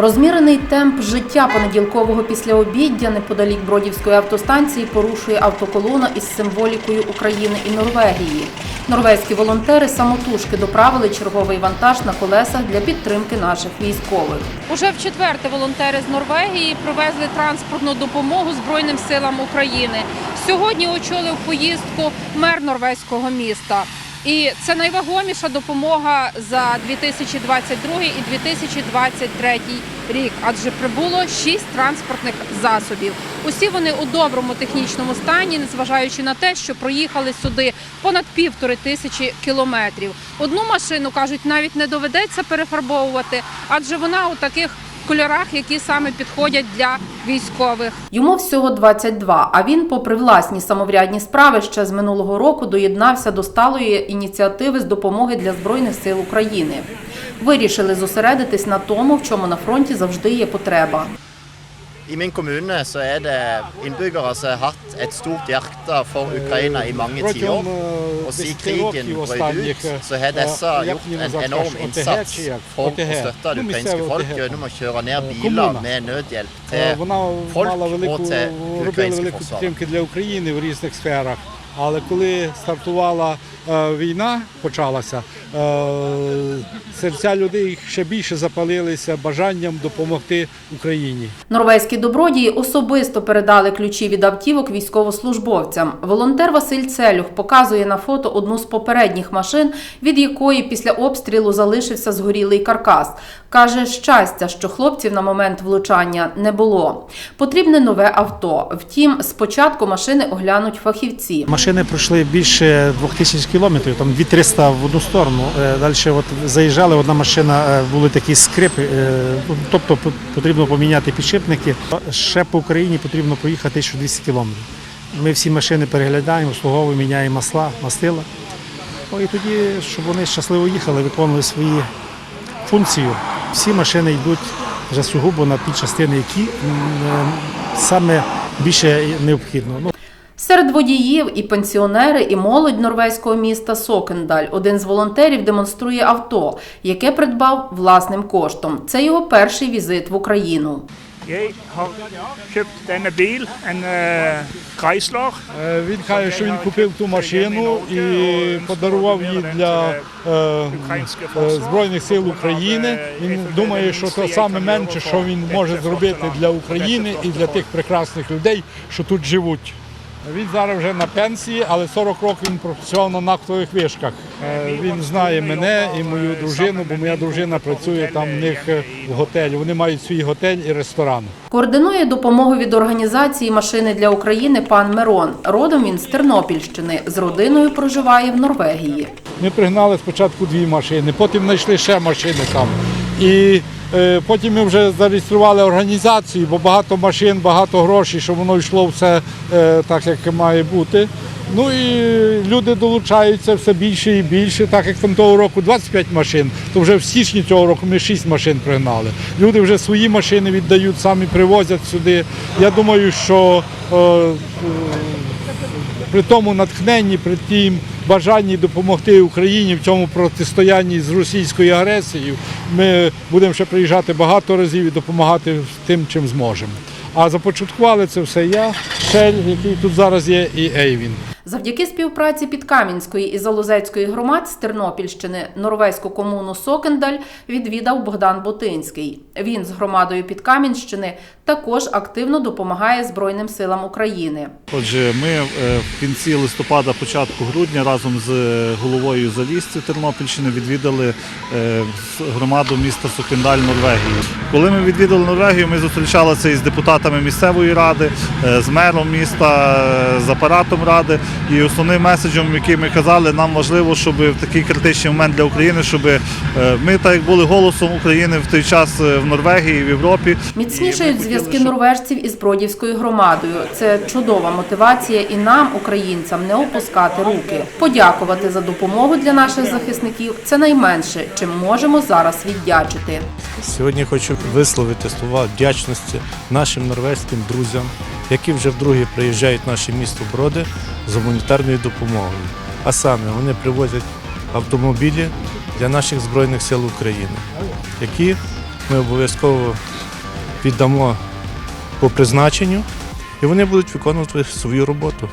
Розмірений темп життя понеділкового післяобіддя неподалік Бродівської автостанції порушує автоколона із символікою України і Норвегії. Норвезькі волонтери самотужки доправили черговий вантаж на колесах для підтримки наших військових. Уже в четверте волонтери з Норвегії привезли транспортну допомогу Збройним силам України. Сьогодні очолив поїздку мер норвезького міста. І це найвагоміша допомога за 2022 і 2023 рік, адже прибуло шість транспортних засобів. Усі вони у доброму технічному стані, незважаючи на те, що проїхали сюди понад півтори тисячі кілометрів. Одну машину кажуть, навіть не доведеться перефарбовувати, адже вона у таких кольорах, які саме підходять для військових. Йому всього 22, а він, попри власні самоврядні справи, ще з минулого року доєднався до сталої ініціативи з допомоги для збройних сил України. Вирішили зосередитись на тому, в чому на фронті завжди є потреба. I min kommune så er det innbyggere som har hatt et stort hjerte for Ukraina i mange tiår. Og siden krigen brøt ut, så har disse gjort en enorm innsats for å støtte det ukrainske folk gjennom å kjøre ned biler med nødhjelp Е, til Вона folk мала og велику til робила ukrainske велику forsvar. підтримки для України в різних сферах. Але коли стартувала е, війна, почалася, е, серця людей ще більше запалилися бажанням допомогти Україні. Норвезькі добродії особисто передали ключі від автівок військовослужбовцям. Волонтер Василь Целюх показує на фото одну з попередніх машин, від якої після обстрілу залишився згорілий каркас. Каже, щастя, що хлопців на момент влучання не було. Потрібне нове авто. Втім, спочатку машини оглянуть фахівці. Машини пройшли більше 2000 кілометрів, там 2300 в одну сторону. Далі от заїжджали, одна машина, е, були такі скрипи, е, ну, тобто потрібно поміняти підшипники. Ще по Україні потрібно проїхати 1200 кілометрів. Ми всі машини переглядаємо, обслуговуємо, міняємо масла, мастила. Ну, і тоді, щоб вони щасливо їхали, виконували свої функції. Всі машини йдуть вже сугубо на ті частини, які е, саме більше необхідно. Серед водіїв і пенсіонери, і молодь норвезького міста Сокендаль. Один з волонтерів демонструє авто, яке придбав власним коштом. Це його перший візит в Україну. Chrysler. Е, Він каже, що він купив ту машину і подарував її для е, е, Збройних сил України. Він думає, що це саме менше, що він може зробити для України і для тих прекрасних людей, що тут живуть. Він зараз вже на пенсії, але 40 років він працював на нафтових вишках. Е, Він знає мене і мою дружину, бо моя дружина працює там в них е, в готелі. Вони мають свій готель і ресторан. Координує допомогу від організації Машини для України пан Мирон. Родом він з Тернопільщини. З родиною проживає в Норвегії. Ми пригнали спочатку дві машини, потім знайшли ще машини там. І потім ми вже зареєстрували організацію, бо багато машин, багато грошей, щоб воно йшло все е, так, як має бути. Ну і люди долучаються все більше і більше, так як там того року 25 машин, то вже в січні цього року ми 6 машин пригнали. Люди вже свої машини віддають, самі привозять сюди. Я думаю, що е, е, при тому натхненні, при тім бажанні допомогти Україні в цьому протистоянні з російською агресією, ми будемо ще приїжджати багато разів і допомагати тим, чим зможемо. А започаткували це все я, Шель, який тут зараз є, і Ейвін. Завдяки співпраці Підкам'янської і Залозецької громад з Тернопільщини норвезьку комуну Сокендаль відвідав Богдан Бутинський. Він з громадою Підкам'янщини також активно допомагає Збройним силам України. Отже, ми е, в кінці листопада, початку грудня разом з е, головою Залісці Тернопільщини відвідали е, громаду міста Сокендаль Норвегії. Коли ми відвідали Норвегію, ми зустрічалися із депутатами місцевої ради, з мером міста, з апаратом ради. І основним меседжем, який ми казали, нам важливо, щоб в такий критичний момент для України, щоб е, ми так як були голосом України в той час е, в Норвегії, в Європі. Міцнішають зв'язки норвежців із Бродівською громадою. Це чудова мотивація і нам, українцям, не опускати руки. Подякувати за допомогу для наших захисників це найменше, чим можемо зараз віддячити. Сьогодні хочу висловити слова вдячності нашим норвезьким друзям, які вже вдруге приїжджають в наше місто Броди з гуманітарною допомогою. А саме вони привозять автомобілі для наших Збройних сил України, які ми обов'язково віддамо по призначенню, і вони будуть виконувати свою роботу.